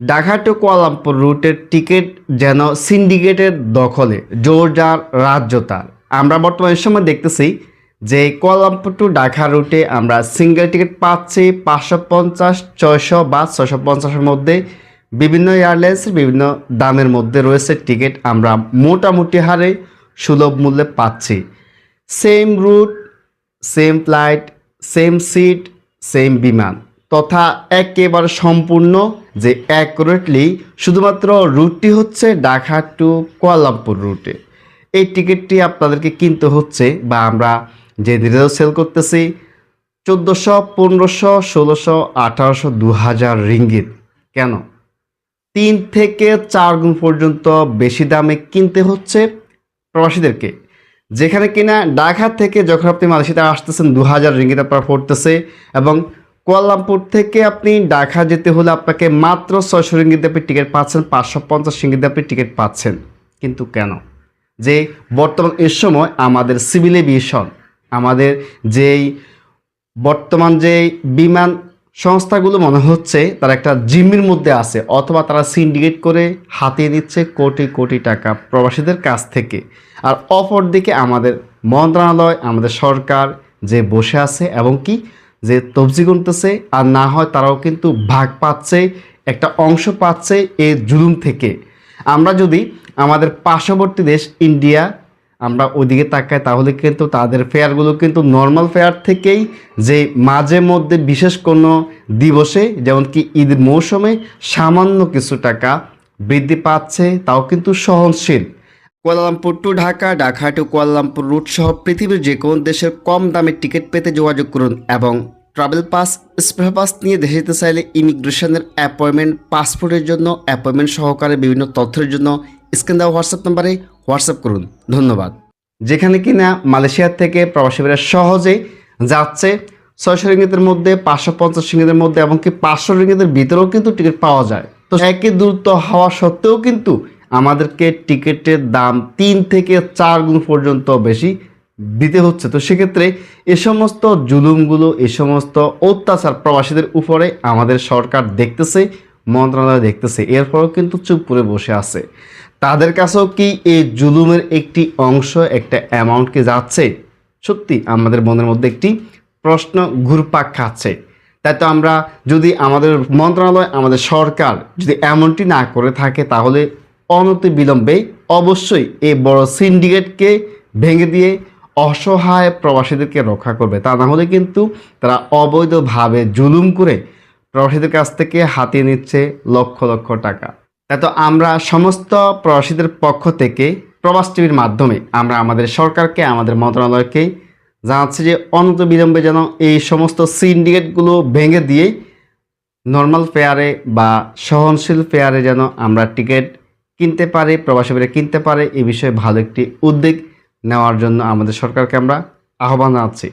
Dhaka to Kuala Lumpur রুটের ticket যেন সিন্ডিকেটের দখলে জোরজার রাজ্য তার। আমরা বর্তমান সময় দেখতেছি যে কুয়ালামপুর টু ঢাকা রুটে আমরা সিঙ্গেল টিকিট পাচ্ছি পাঁচশো পঞ্চাশ, ছয়শো বা ছশো পঞ্চাশের মধ্যে। বিভিন্ন এয়ারলাইন্সের বিভিন্ন দামের মধ্যে রয়েছে টিকিট আমরা মোটামুটি হারে সুলভ মূল্যে পাচ্ছি। Same route same flight same seat same বিমান। তথা একেবারে সম্পূর্ণ যে অ্যাকুরেটলি শুধুমাত্র রুটটি হচ্ছে ঢাকা টু কুয়ালামপুর রুটে এই টিকিটটি আপনাদেরকে কিনতে হচ্ছে বা আমরা যে দিনেও সেল করতেছি, চোদ্দোশো, পনেরোশো, ষোলোশো, আঠারোশো দু হাজার রিঙ্গিত। কেন? তিন থেকে চার গুণ পর্যন্ত বেশি দামে কিনতে হচ্ছে প্রবাসীদেরকে। যেখানে কিনা ঢাকা থেকে যখন আপনি মালয়েশিয়াতে আসতেছেন দু হাজার রিঙ্গিত আপনার পড়তেছে এবং কুয়ালামপুর থেকে আপনি ঢাকা যেতে হলে আপনাকে মাত্র ছয়শো রিঙ্গিতে আপনি টিকিট পাচ্ছেন, পাঁচশো পঞ্চাশ রিঙ্গিতে আপনি টিকিট পাচ্ছেন। কিন্তু কেন? যে বর্তমান এর সময় আমাদের সিভিল এভিয়েশন, আমাদের যেই বর্তমান যে বিমান সংস্থাগুলো মনে হচ্ছে, তারা একটা জিম্মির মধ্যে আছে, অথবা তারা সিন্ডিকেট করে হাতিয়ে নিচ্ছে কোটি কোটি টাকা প্রবাসীদের কাছ থেকে। আর অপর দিকে আমাদের মন্ত্রণালয়, আমাদের সরকার যে বসে আছে এবং কি যে তবজি গুনতেছে আর না হয় তারাও কিন্তু ভাগ পাচ্ছে, একটা অংশ পাচ্ছে এই জুলুম থেকে। আমরা যদি আমাদের পার্শ্ববর্তী দেশ ইন্ডিয়া, আমরা ওইদিকে তাকাই, তাহলে কিন্তু তাদের ফেয়ারগুলো কিন্তু নর্মাল ফেয়ার থেকেই যে মাঝে মধ্যে বিশেষ কোনো দিবসে, যেমন কি ঈদ মৌসুমে সামান্য কিছু টাকা বৃদ্ধি পাচ্ছে, তাও কিন্তু সহনশীল। Kuala Lumpur to Dhaka Dhaka to Kuala Lumpur route সহ পৃথিবীর যে কোনো দেশের কম দামে টিকিট পেতে যোগাযোগ করুন এবং ট্রাভেল পাস স্প্রে পাস নিয়ে দেশে যেতে চাইলে ইমিগ্রেশনের অ্যাপয়েন্টমেন্ট পাসপোর্টের জন্য অ্যাপয়েন্টমেন্ট সহকারে বিভিন্ন তথ্যের জন্য স্ক্রিন দেওয়া হোয়াটসঅ্যাপ নাম্বারে হোয়াটসঅ্যাপ করুন। ধন্যবাদ। যেখানে কিনা মালয়েশিয়ার থেকে প্রবাসীরা সহজেই যাচ্ছে, ছয়শো রিঙ্গিতের মধ্যে, পাঁচশো পঞ্চাশ রিঙ্গিতের মধ্যে এমনকি পাঁচশো রিঙ্গিতের ভিতরেও কিন্তু টিকিট পাওয়া যায়। তো একই দূরত্ব হওয়া সত্ত্বেও কিন্তু আমাদেরকে টিকিটের দাম তিন থেকে চার গুণ পর্যন্ত বেশি দিতে হচ্ছে। তো সেক্ষেত্রে এ সমস্ত জুলুমগুলো, এ সমস্ত অত্যাচার প্রবাসীদের উপরে আমাদের সরকার দেখতেছে, মন্ত্রণালয় দেখতেছে। এরপরও কিন্তু চুপ করে বসে আছে। তাদের কাছেও কি এই জুলুমের একটি অংশ, একটা অ্যামাউন্টকে যাচ্ছে? সত্যি, আমাদের মনের মধ্যে একটি প্রশ্ন ঘুরপাক খাচ্ছে। তাই তো আমরা যদি আমাদের মন্ত্রণালয়, আমাদের সরকার যদি এমনটি না করে থাকে, তাহলে অনতি বিলম্বে অবশ্যই এই বড় সিন্ডিকেটকে ভেঙে দিয়ে অসহায় প্রবাসীদেরকে রক্ষা করবে। তা না হলে কিন্তু তারা অবৈধভাবে জুলুম করে প্রবাসীদের কাছ থেকে হাতিয়ে নিচ্ছে লক্ষ লক্ষ টাকা। তাই তো আমরা সমস্ত প্রবাসীদের পক্ষ থেকে প্রবাস টিভির মাধ্যমে আমরা আমাদের সরকারকে, আমাদের মন্ত্রণালয়কে জানাচ্ছি যে অনত বিলম্বে যেন এই সমস্ত সিন্ডিকেটগুলো ভেঙে দিয়ে নর্মাল ফেয়ারে বা সহনশীল ফেয়ারে যেন আমরা টিকিট কিনতে পারি প্রবাসীরা কিনতে পারে এই বিষয়ে ভালো একটি উদ্যোগ নেওয়ার জন্য আমাদের সরকারকে আমরা আহ্বান জানাচ্ছি।